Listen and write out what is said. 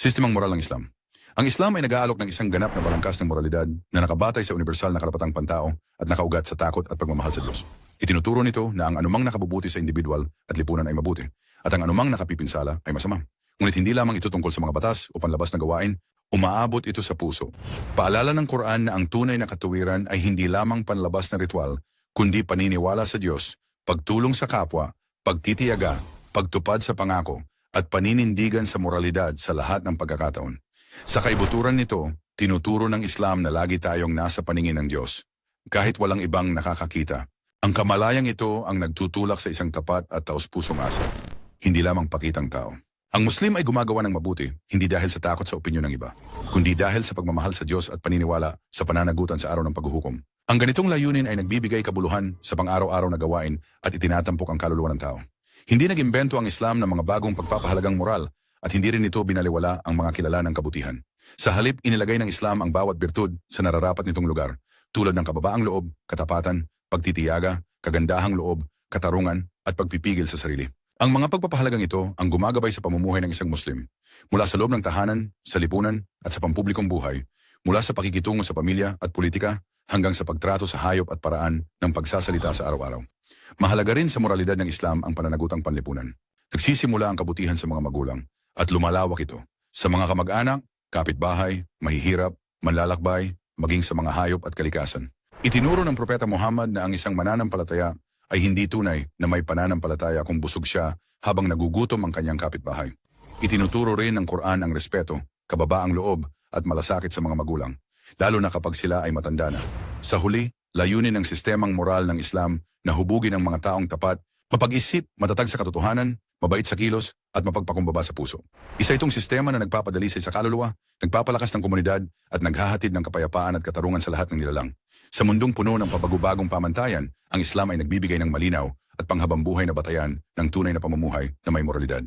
Sistemang moral ng Islam. Ang Islam ay nag-aalok ng isang ganap na balangkas ng moralidad na nakabatay sa universal na karapatang pantao at nakaugat sa takot at pagmamahal sa Diyos. Itinuturo nito na ang anumang nakabubuti sa individual at lipunan ay mabuti at ang anumang nakapipinsala ay masama. Ngunit hindi lamang ito tungkol sa mga batas o panlabas na gawain, umaabot ito sa puso. Paalala ng Quran na ang tunay na katuwiran ay hindi lamang panlabas na ritual, kundi paniniwala sa Diyos, pagtulong sa kapwa, pagtitiyaga, pagtupad sa pangako, at paninindigan sa moralidad sa lahat ng pagkakataon. Sa kaibuturan nito, tinuturo ng Islam na lagi tayong nasa paningin ng Diyos, kahit walang ibang nakakakita. Ang kamalayang ito ang nagtutulak sa isang tapat at taus-pusong asa, hindi lamang pakitang tao. Ang Muslim ay gumagawa ng mabuti, hindi dahil sa takot sa opinyon ng iba, kundi dahil sa pagmamahal sa Diyos at paniniwala sa pananagutan sa araw ng paghuhukom. Ang ganitong layunin ay nagbibigay kabuluhan sa pang-araw-araw na gawain at itinatampok ang kaluluwa ng tao. Hindi nag-imbento ang Islam ng mga bagong pagpapahalagang moral at hindi rin ito binaliwala ang mga kilala ng kabutihan. Sa halip, inilagay ng Islam ang bawat birtud sa nararapat nitong lugar, tulad ng kababaang loob, katapatan, pagtitiyaga, kagandahang loob, katarungan, at pagpipigil sa sarili. Ang mga pagpapahalagang ito ang gumagabay sa pamumuhay ng isang Muslim, mula sa loob ng tahanan, sa lipunan, at sa pampublikong buhay, mula sa pakikitungo sa pamilya at politika, hanggang sa pagtrato sa hayop at paraan ng pagsasalita sa araw-araw. Mahalaga rin sa moralidad ng Islam ang pananagutang panlipunan. Nagsisimula ang kabutihan sa mga magulang at lumalawak ito sa mga kamag-anak, kapitbahay, mahihirap, manlalakbay, maging sa mga hayop at kalikasan. Itinuro ng Propeta Muhammad na ang isang mananampalataya ay hindi tunay na may pananampalataya kung busog siya habang nagugutom ang kanyang kapitbahay. Itinuturo rin ng Quran ang respeto, kababaang loob at malasakit sa mga magulang, lalo na kapag sila ay matanda na. Sa huli, layunin ng sistemang moral ng Islam na hubugin ang mga taong tapat, mapag-isip, matatag sa katotohanan, mabait sa kilos, at mapagpakumbaba sa puso. Isa itong sistema na nagpapadali sa kaluluwa, nagpapalakas ng komunidad, at naghahatid ng kapayapaan at katarungan sa lahat ng nilalang. Sa mundong puno ng pabagubagong pamantayan, ang Islam ay nagbibigay ng malinaw at panghabambuhay na batayan ng tunay na pamumuhay na may moralidad.